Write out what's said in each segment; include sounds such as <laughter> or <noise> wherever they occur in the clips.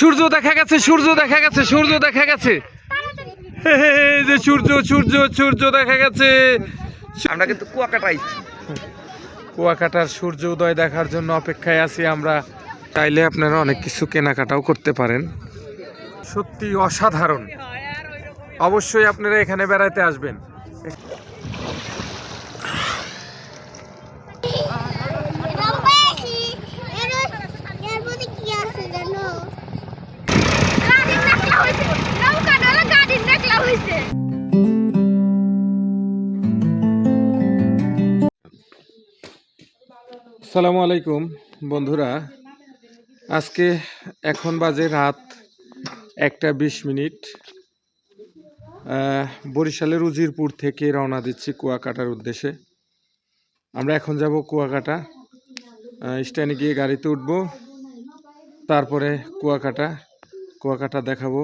সূর্য দেখা গেছে, সূর্য দেখা গেছে, সূর্য দেখা গেছে। যে সূর্য সূর্য সূর্য দেখা গেছে। আমরা কিন্তু কুয়াকাটা আইছি কুয়াকাটার সূর্য উদয় দেখার জন্য অপেক্ষায় আছি আমরা। চাইলে আপনারা অনেক কিছু কেনাকাটাও করতে পারেন। সত্যি অসাধারণ। অবশ্যই আপনারা এখানে বেড়াতে আসবেন। আসসালামু আলাইকুম, বন্ধুরা। আজকে এখন বাজে রাত একটা বিশ মিনিট। বরিশালের উজিরপুর থেকে রওনা দিচ্ছি কুয়াকাটার উদ্দেশ্যে। আমরা এখন যাব কুয়াকাটা। স্ট্যান্ডে গিয়ে গাড়িতে উঠবো, তারপরে কুয়াকাটা কুয়াকাটা দেখাবো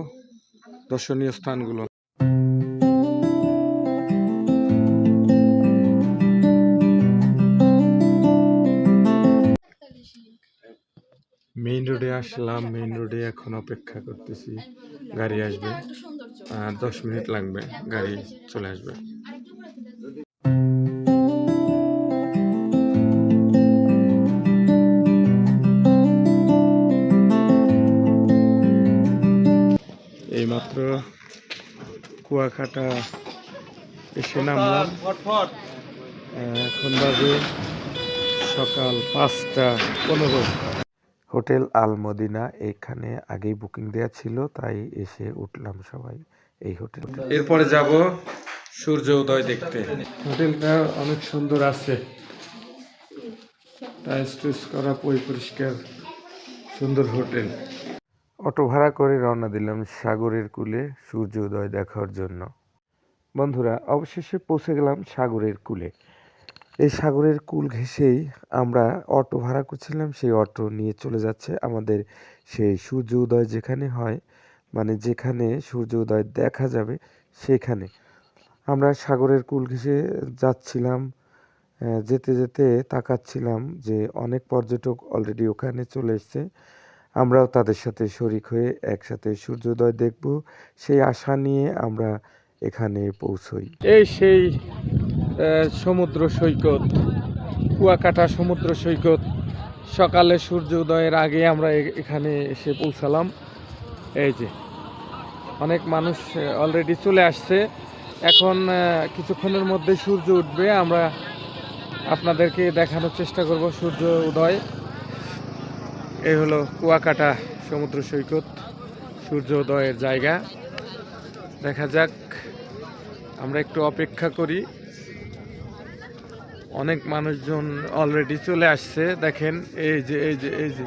দর্শনীয় স্থানগুলো। আসলাম মেইন রোডে এখন অপেক্ষা করতেছি। গাড়ি আসবে। আর দশ মিনিট লাগবে গাড়ি চলে আসবে। এইমাত্র কুয়াকাটা এসে নামলাম। এখন বাজে সকাল পাঁচটা পনেরো। হোটেল আল মদিনা এখানে আগেই বুকিং দেওয়া ছিল তাই এসে উঠলাম সবাই এই হোটেল। এরপরে যাব সূর্য উদয় দেখতে। হোটেলটা অনেক সুন্দর আছে। টাইলস টুইস করা পরি পরিষ্কার সুন্দর হোটেল। অটো ভাড়া করে রওনা দিলাম সাগরের কূলে সূর্য উদয় দেখার জন্য। বন্ধুরা অবশেষে পৌঁছে গেলাম সাগরের কূলে। এই সাগরের কূল ঘেঁষেই আমরা অটো ভাড়া করছিলাম, সেই অটো নিয়ে চলে যাচ্ছে আমাদের সেই সূর্য উদয় যেখানে হয় মানে যেখানে সূর্য উদয় দেখা যাবে সেখানে। আমরা সাগরের কূল ঘেঁষে যাচ্ছিলাম যেতে যেতে তাকাচ্ছিলাম যে অনেক পর্যটক অলরেডি ওখানে চলে এসছে। আমরাও তাদের সাথে শরিক হয়ে একসাথে সূর্যোদয় দেখব, সেই আশা নিয়ে আমরা এখানে পৌঁছই। এই সেই সমুদ্র সৈকত, কুয়াকাটা সমুদ্র সৈকত। সকালে সূর্য উদয়ের আগে আমরা এখানে এসে পৌঁছালাম। এই যে, অনেক মানুষ অলরেডি চলে আসছে। এখন কিছুক্ষণের মধ্যে সূর্য উঠবে। আমরা আপনাদেরকে দেখানোর চেষ্টা করব সূর্য উদয়। এই হলো কুয়াকাটা সমুদ্র সৈকত, সূর্য উদয়ের জায়গা। দেখা যাক, আমরা একটু অপেক্ষা করি। অনেক মানুষজন অলরেডি চলে আসছে, দেখেন, এই যে এই যে এই যে,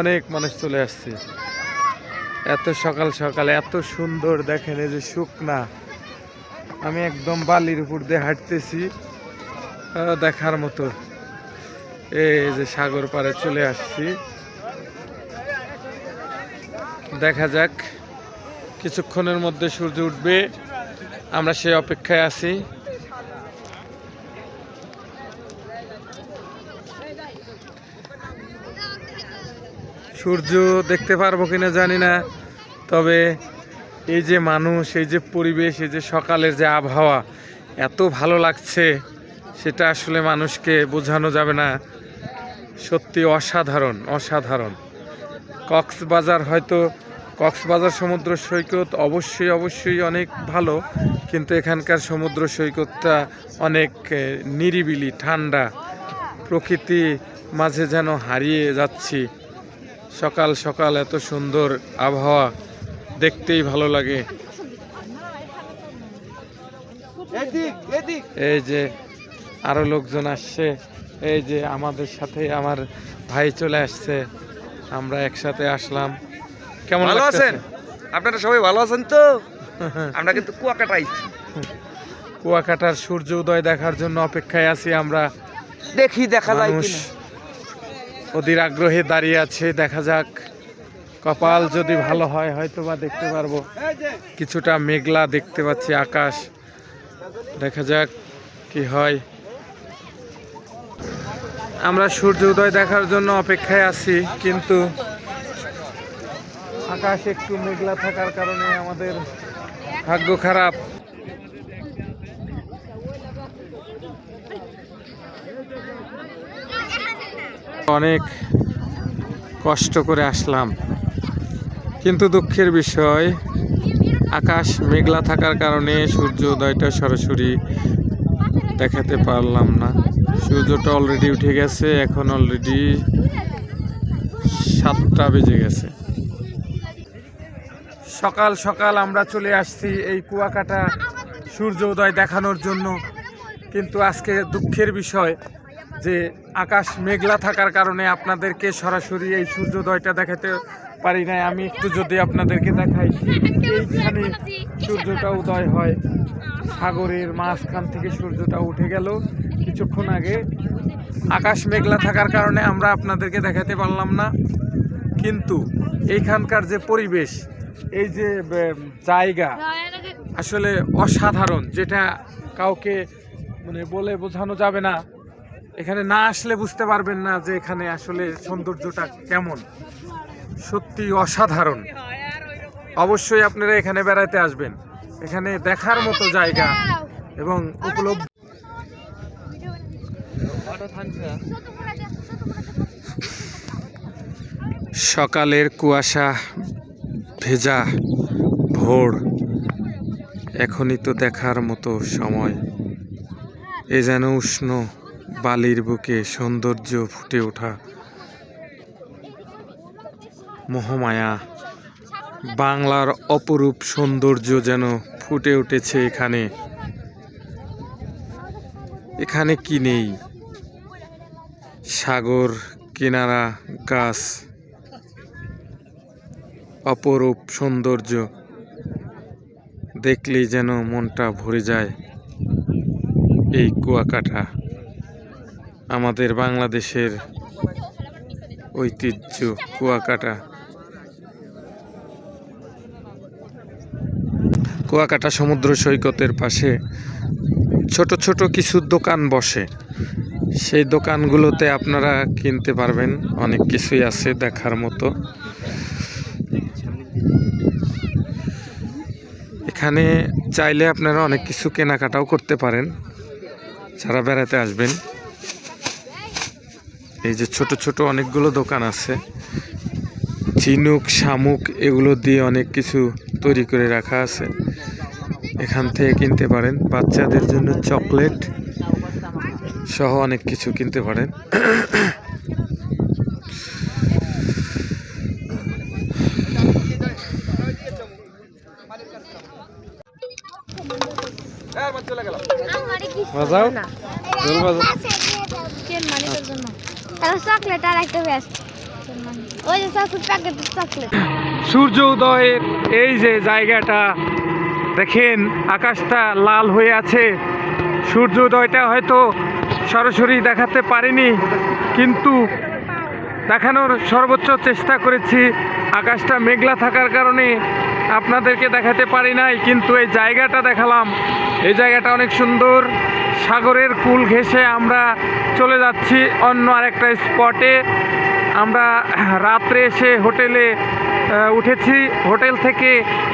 অনেক মানুষ চলে আসছে। এত সকাল সকালে, এত সুন্দর, দেখেন, এই যে শুকনা। আমি একদম বালির উপর দিয়ে হাঁটতেছি দেখার মতো। এই যে সাগর পাড়ে চলে আসছি। দেখা যাক, কিছুক্ষণের মধ্যে সূর্য উঠবে। আমরা সেই অপেক্ষায় আছি। সূর্য দেখতে পারব কিনা জানি না। তবে এই যে মানুষ, এই যে পরিবেশ, এই যে সকালের যে আবহাওয়া, এত ভালো লাগছে, সেটা আসলে মানুষকে বোঝানো যাবে না। সত্যি অসাধারণ অসাধারণ। কক্সবাজার হয়তো, কক্সবাজার সমুদ্র সৈকত অবশ্যই অবশ্যই অনেক ভালো, কিন্তু এখানকার সমুদ্র সৈকতটা অনেক নিরিবিলি, ঠান্ডা। প্রকৃতি মাঝে যেন হারিয়ে যাচ্ছি। সকাল সকাল এত সুন্দর আবহাওয়া দেখতেই ভালো লাগে। এই যে আরও লোকজন আসছে এই যে আমাদের সাথে আমার ভাই চলে আসছে আমরা একসাথে আসলাম। কেমন ভালো আছেন? আপনারা সবাই ভালো আছেন তো? <laughs> আমরা কিন্তু কুয়াকাটা কুয়াকাটার সূর্য উদয় দেখার জন্য অপেক্ষায় আছি আমরা। দেখি দেখা যায় মানুষ কিনা। অধীর আগ্রহে দাঁড়িয়ে আছে, দেখা যাক। কপাল যদি ভালো হয় হয়তো বা দেখতে পারব। কিছুটা মেঘলা দেখতে পাচ্ছি আকাশ। দেখা যাক কি হয়। আমরা সূর্য উদয় দেখার জন্য অপেক্ষায় আছি, কিন্তু আকাশ একটু মেঘলা থাকার কারণে আমাদের ভাগ্য খারাপ। অনেক কষ্ট করে আসলাম। কিন্তু দুঃখের বিষয়, আকাশ মেঘলা থাকার কারণে সূর্য উদয়টা সরাসরি দেখাতে পারলাম না। সূর্যটা অলরেডি উঠে গেছে, এখন অলরেডি সাতটা বেজে গেছে। সকাল সকাল আমরা চলে আসছি এই কুয়াকাটা সূর্য উদয় দেখানোর জন্য। কিন্তু আজকে দুঃখের বিষয় যে আকাশ মেঘলা থাকার কারণে আপনাদেরকে সরাসরি এই সূর্যোদয়টা দেখাতে পারি নাই। আমি একটু যদি আপনাদেরকে দেখাই এইখানে সূর্যটা উদয় হয়, সাগরের মাঝখান থেকে সূর্যটা উঠে গেল কিছুক্ষণ আগে। আকাশ মেঘলা থাকার কারণে আমরা আপনাদেরকে দেখাতে পারলাম না। কিন্তু এইখানকার যে পরিবেশ, এই যে জায়গা আসলে অসাধারণ, যেটা কাউকে মানে বলে বোঝানো যাবে না। এখানে না আসলে বুঝতে পারবেন না যে এখানে আসলে সৌন্দর্যটা কেমন। সত্যি অসাধারণ। অবশ্যই আপনারা এখানে বেড়াতে আসবেন। এখানে দেখার মতো জায়গা এবং উপলব্ধ সকালের কুয়াশা ভেজা ভোর। এখনই তো দেখার মতো সময়। এ যেন উষ্ণ বালির বুকে সৌন্দর্য ফুটে ওঠা। মহামায়া, বাংলার অপরূপ সৌন্দর্য যেন ফুটে উঠেছে এখানে। এখানে কি নেই? সাগর, কিনারা, গাছ, অপরূপ সৌন্দর্য। দেখলেই যেন মনটা ভরে যায় এই কুয়াকাটা। আমাদের বাংলাদেশের ঐতিহ্য, কুয়াকাটা। কুয়াকাটা সমুদ্র সৈকতের পাশে ছোট ছোট কিছু দোকান বসে। সেই দোকানগুলোতে আপনারা কিনতে পারবেন, অনেক কিছুই আছে দেখার মতো। এখানে চাইলে আপনারা অনেক কিছু কেনাকাটাও করতে পারেন, যারা বেড়াতে আসবেন। এই যে ছোট ছোট অনেকগুলো দোকান আছে। ঝিনুক শামুক এগুলো দিয়ে অনেক কিছু তৈরি করে রাখা আছে। এখান থেকে কিনতে পারেন। বাচ্চাদের জন্য চকলেট সহ অনেক কিছু কিনতে পারেন। বাজাও। দোল চকলেট আর একটা ওই যে চকলেট প্যাকেট চকলেট সূর্য উদয়ের এই যে জায়গাটা, দেখেন, আকাশটা লাল হয়ে আছে। সূর্য উদয়টা হয়তো সরাসরি দেখাতে পারিনি, কিন্তু দেখানোর সর্বোচ্চ চেষ্টা করেছি। আকাশটা মেঘলা থাকার কারণে আপনাদেরকে দেখাতে পারি নাই, কিন্তু এই জায়গাটা দেখালাম। এই জায়গাটা অনেক সুন্দর। সাগরের কুল ঘেঁষে আমরা চলে যাচ্ছি অন্য আরেকটা স্পটে। আমরা রাত্রে এসে হোটেলে উঠেছি। হোটেল থেকে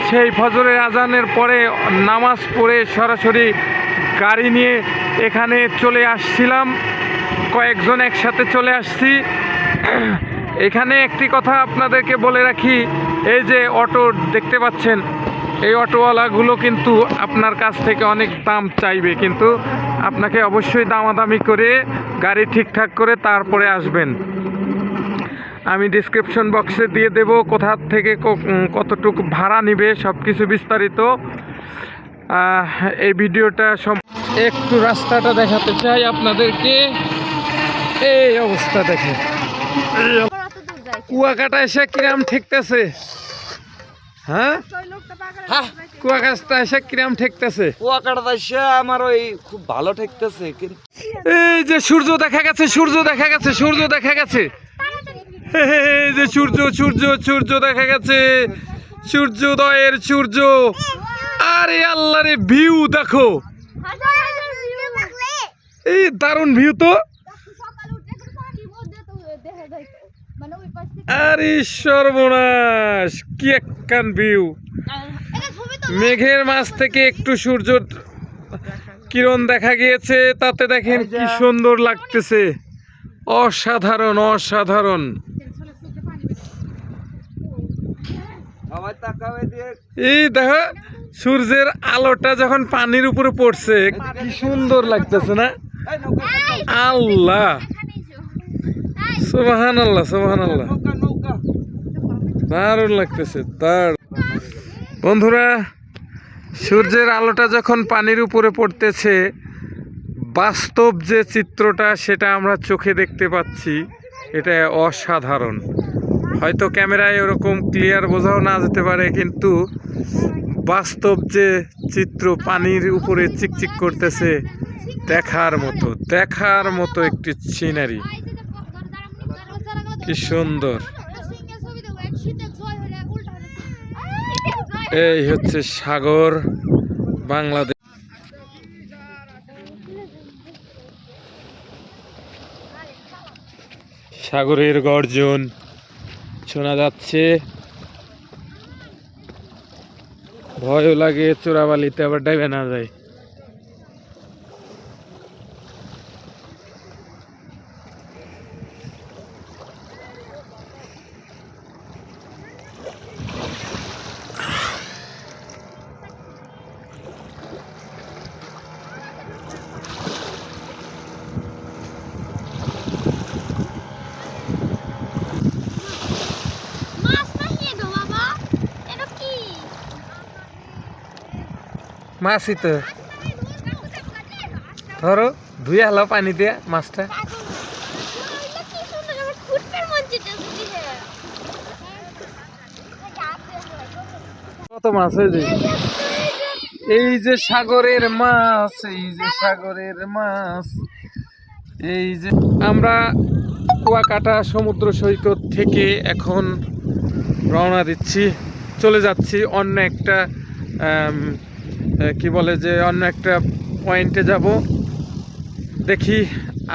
সেই ফজরের আজানের পরে নামাজ পড়ে সরাসরি গাড়ি নিয়ে এখানে চলে আসছিলাম। কয়েকজন একসাথে চলে আসছি। এখানে একটি কথা আপনাদেরকে বলে রাখি, এই যে অটো দেখতে পাচ্ছেন, এই অটোওয়ালাগুলো কিন্তু আপনার কাছ থেকে অনেক দাম চাইবে কিন্তু আপনাকে অবশ্যই দামাদামি করে গাড়ি ঠিকঠাক করে তারপরে আসবেন। আমি ডিসক্রিপশন বক্সে দিয়ে দেব কোথা থেকে কতটুকু ভাড়া নিবে সব কিছু বিস্তারিত এই ভিডিওটা সম- একটু রাস্তাটা দেখাতে চাই আপনাদেরকে। এই অবস্থা দেখে কুয়াকাটা এসে কিরাম ঠেকতেছে? হ্যাঁ? কুয়াকাটা এসে কিরাম ঠেকতেছে। কুয়াকাটা এসে আমার ওই খুব ভালো ঠেকতেছে কিন্তু এই যে সূর্য দেখা গেছে সূর্য দেখা গেছে সূর্য দেখা গেছে। এই যে সূর্য সূর্য সূর্য দেখা গেছে। সূর্যোদয়ের সূর্য। আরে আল্লাহ রে ভিউ দেখো। এই দারুণ ভিউ তো। আরে সর্বনাশ কি একখান ভিউ মেঘের মাঝ থেকে একটু সূর্য কিরণ দেখা গিয়েছে তাতে দেখেন কি সুন্দর লাগতেছে। অসাধারণ অসাধারণ। এই দেখো সূর্যের আলোটা যখন পানির উপরে পড়ছে কি সুন্দর লাগতেছে না? আল্লাহ! সুবাহান আল্লাহ আল্লাহ দারুণ লাগতেছে দার বন্ধুরা সূর্যের আলোটা যখন পানির উপরে পড়তেছে বাস্তব যে চিত্রটা সেটা আমরা চোখে দেখতে পাচ্ছি এটা অসাধারণ। হয়তো ক্যামেরায় ওরকম ক্লিয়ার বোঝাও না যেতে পারে কিন্তু বাস্তব যে চিত্র পানির উপরে চিকচিক করতেছে দেখার মতো দেখার মতো একটি সিনারি। কি সুন্দর। এই হচ্ছে সাগর, বাংলাদেশ। সাগরের গর্জন শোনা যাচ্ছে। ভয়ও লাগে, চোরাবালিতে আবার ডাইবে না যায় মাছ নাহিয়ে দাও বাবা এটা কি মাছই তো ধরো ধুয়ে হলো পানি দিয়ে মাছটা। কত মাছ হয়েছে এই যে সাগরের মাছ, এই যে সাগরের মাছ। এই যে আমরা কুয়াকাটা সমুদ্র সৈকত থেকে এখন রওনা দিচ্ছি। চলে যাচ্ছি অন্য একটা কি বলে যে অন্য একটা পয়েন্টে যাব। দেখি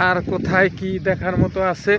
আর কোথায় কি দেখার মতো আছে।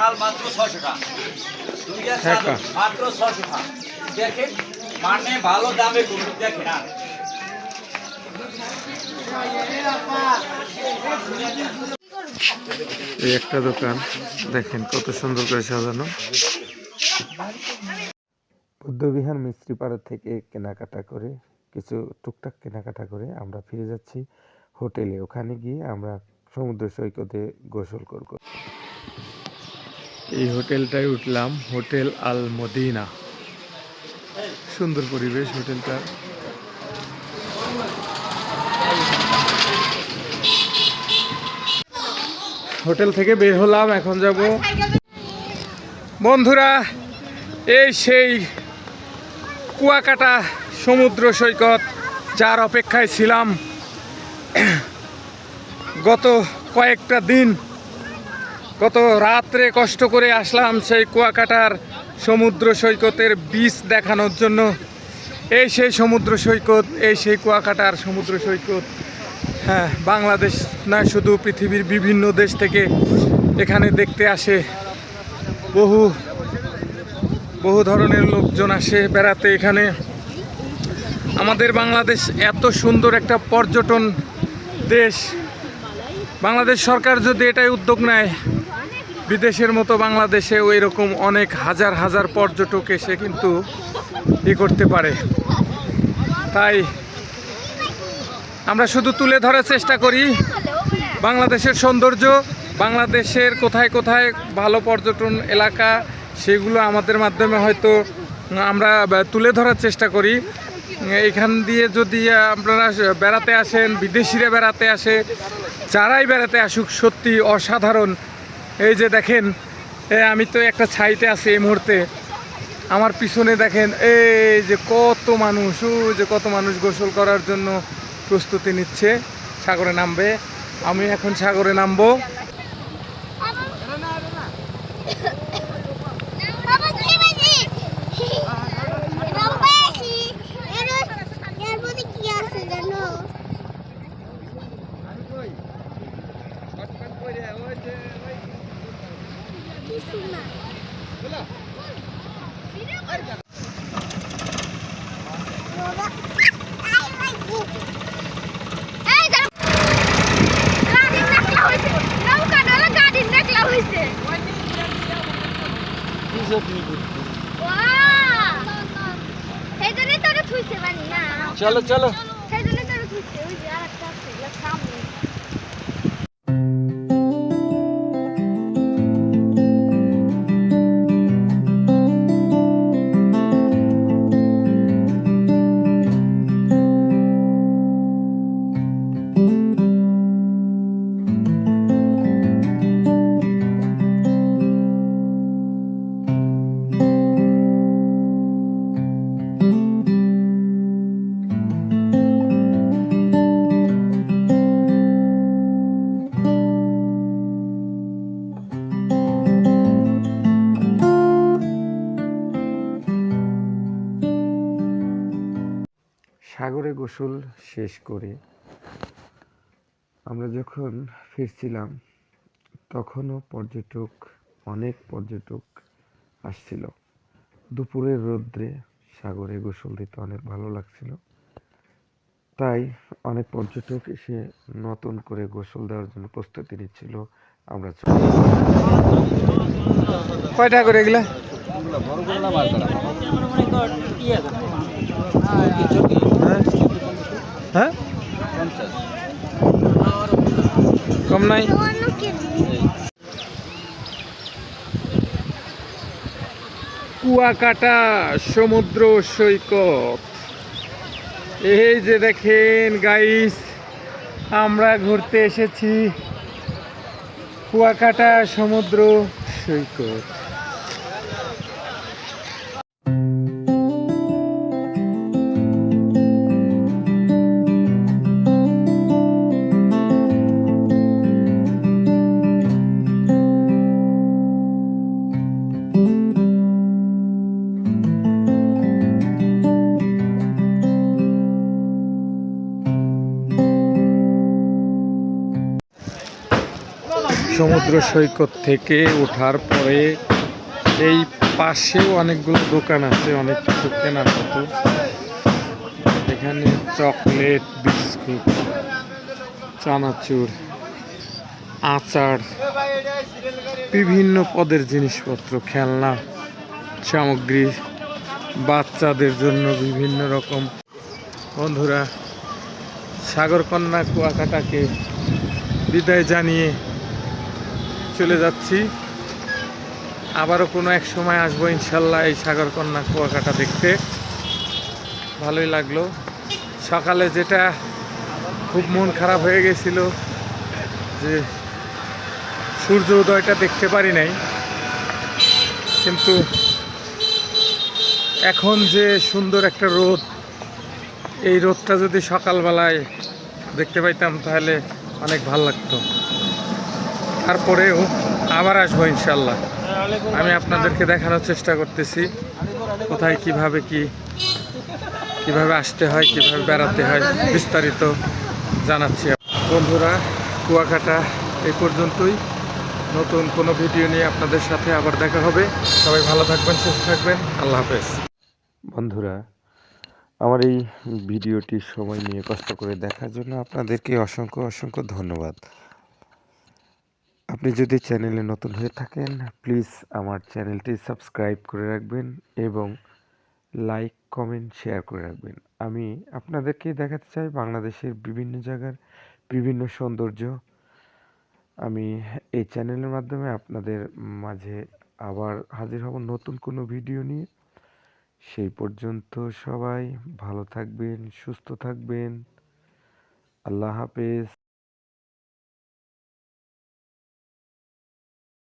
শাল মাত্র ছশো টাকা। দুইটা হ্যাঁ, মাত্র ছশো টাকা। দেখেন মানে ভালো দামে করুন দেখেন আর এই একটা দোকান দেখেন কত সুন্দর করে সাজানো। বুদ্ধবিহার মিস্ত্রি পাড়া থেকে কেনাকাটা করে কিছু টুকটাক কেনাকাটা করে আমরা ফিরে যাচ্ছি হোটেলে। ওখানে গিয়ে আমরা সমুদ্র সৈকতে গোসল করব। এই হোটেলটায় উঠলাম, হোটেল আল মদিনা। সুন্দর পরিবেশ হোটেলটা। হোটেল থেকে বের হলাম, এখন যাব। বন্ধুরা, এই সেই কুয়াকাটা সমুদ্র সৈকত যার অপেক্ষায় ছিলাম। গত কয়েকটা দিন গত রাত্রে কষ্ট করে আসলাম সেই কুয়াকাটার সমুদ্র সৈকতের বীজ দেখানোর জন্য। এই সেই সমুদ্র সৈকত, এই সেই কুয়াকাটার সমুদ্র সৈকত। হ্যাঁ বাংলাদেশ না শুধু পৃথিবীর বিভিন্ন দেশ থেকে এখানে দেখতে আসে। বহু বহু ধরনের লোকজন আসে বেড়াতে এখানে। আমাদের বাংলাদেশ এত সুন্দর একটা পর্যটন দেশ। বাংলাদেশ সরকার যদি এটাই উদ্যোগ নেয় বিদেশের মতো বাংলাদেশেও এরকম অনেক হাজার হাজার পর্যটক এসে কিন্তু ই করতে পারে। তাই আমরা শুধু তুলে ধরার চেষ্টা করি। বাংলাদেশের সৌন্দর্য, বাংলাদেশের কোথায় কোথায় ভালো পর্যটন এলাকা, সেগুলো আমাদের মাধ্যমে হয়তো আমরা তুলে ধরার চেষ্টা করি। এখান দিয়ে যদি আপনারা বেড়াতে আসেন, বিদেশিরা বেড়াতে আসে, যারাই বেড়াতে আসুক, সত্যি অসাধারণ এই যে দেখেন এ, আমি তো একটা ছাইতে আছি এই মুহূর্তে। আমার পিছনে দেখেন এই যে কত মানুষ ও যে কত মানুষ গোসল করার জন্য প্রস্তুতি নিচ্ছে। সাগরে নামবে। আমি এখন সাগরে নামবো বাবা কি বেশি লম্বা বেশি এর এর মধ্যে কি আছে জানো কিছু না বাবা, I like it. এই দাঁড়া। গাড়ির নাকলা হয়েছে। নৌকা নাহলে গাড়ির নাকলা হয়েছে। ওয়াও! সেই জন্যই তো ওটা থুইছে বানি না চলো গোসল শেষ করে আমরা যখন ফিরছিলাম, তখনও পর্যটক, অনেক পর্যটক আসছিল। দুপুরের রৌদ্রে সাগরে গোসল দিতে অনেক ভালো লাগছিল। তাই অনেক পর্যটক এসে নতুন করে গোসল দেওয়ার জন্য প্রস্তুতি নিচ্ছিল। আমরা কয়টা করে এগুলা? কম নাই। কুয়াকাটা সমুদ্র সৈকত। এই যে দেখেন গাইস আমরা ঘুরতে এসেছি কুয়াকাটা সমুদ্র সৈকত। সমুদ্র সৈকত থেকে ওঠার পরে এই পাশেও অনেকগুলো দোকান আছে, অনেক কিছু কেনার মতো। এখানে চকলেট, বিস্কুট, চানাচুর, আচার, বিভিন্ন পদের জিনিসপত্র, খেলনা, সামগ্রী, বাচ্চাদের জন্য বিভিন্ন রকম। বন্ধুরা, সাগরকন্যা কুয়াকাটাকে বিদায় জানিয়ে চলে যাচ্ছি। আবারও কোনো এক সময় আসব ইনশাল্লাহ এই সাগরকন্যা কুয়াকাটা দেখতে। ভালোই লাগল। সকালে যেটা খুব মন খারাপ হয়ে গেছিল যে সূর্য উদয়টা দেখতে পারি নাই। কিন্তু এখন যে সুন্দর একটা রোদ, এই রোদটা যদি সকালবেলায় দেখতে পাইতাম তাহলে অনেক ভালো লাগতো। তারপরেও আবার আসব ইনশাল্লাহ। আমি আপনাদেরকে দেখানোর চেষ্টা করতেছি কোথায় কীভাবে কি কীভাবে আসতে হয় কীভাবে বেড়াতে হয় বিস্তারিত জানাচ্ছি। বন্ধুরা কুয়াকাটা এই পর্যন্তই। নতুন কোনো ভিডিও নিয়ে আপনাদের সাথে আবার দেখা হবে। সবাই ভালো থাকবেন সুস্থ থাকবেন। আল্লাহ হাফেজ। বন্ধুরা আমার এই ভিডিওটি সময় নিয়ে কষ্ট করে দেখার জন্য আপনাদেরকে অসংখ্য অসংখ্য ধন্যবাদ। আপনি যদি চ্যানেলে নতুন হয়ে থাকেন প্লিজ আমার চ্যানেলটি সাবস্ক্রাইব করে রাখবেন এবং লাইক কমেন্ট শেয়ার করে রাখবেন। আমি আপনাদেরকে দেখাতে চাই বাংলাদেশের বিভিন্ন জায়গার বিভিন্ন সৌন্দর্য। আমি এই চ্যানেলের মাধ্যমে আপনাদের মাঝে আবার হাজির হব নতুন কোনো ভিডিও নিয়ে। সেই পর্যন্ত সবাই ভালো থাকবেন, সুস্থ থাকবেন। আল্লাহ হাফেজ।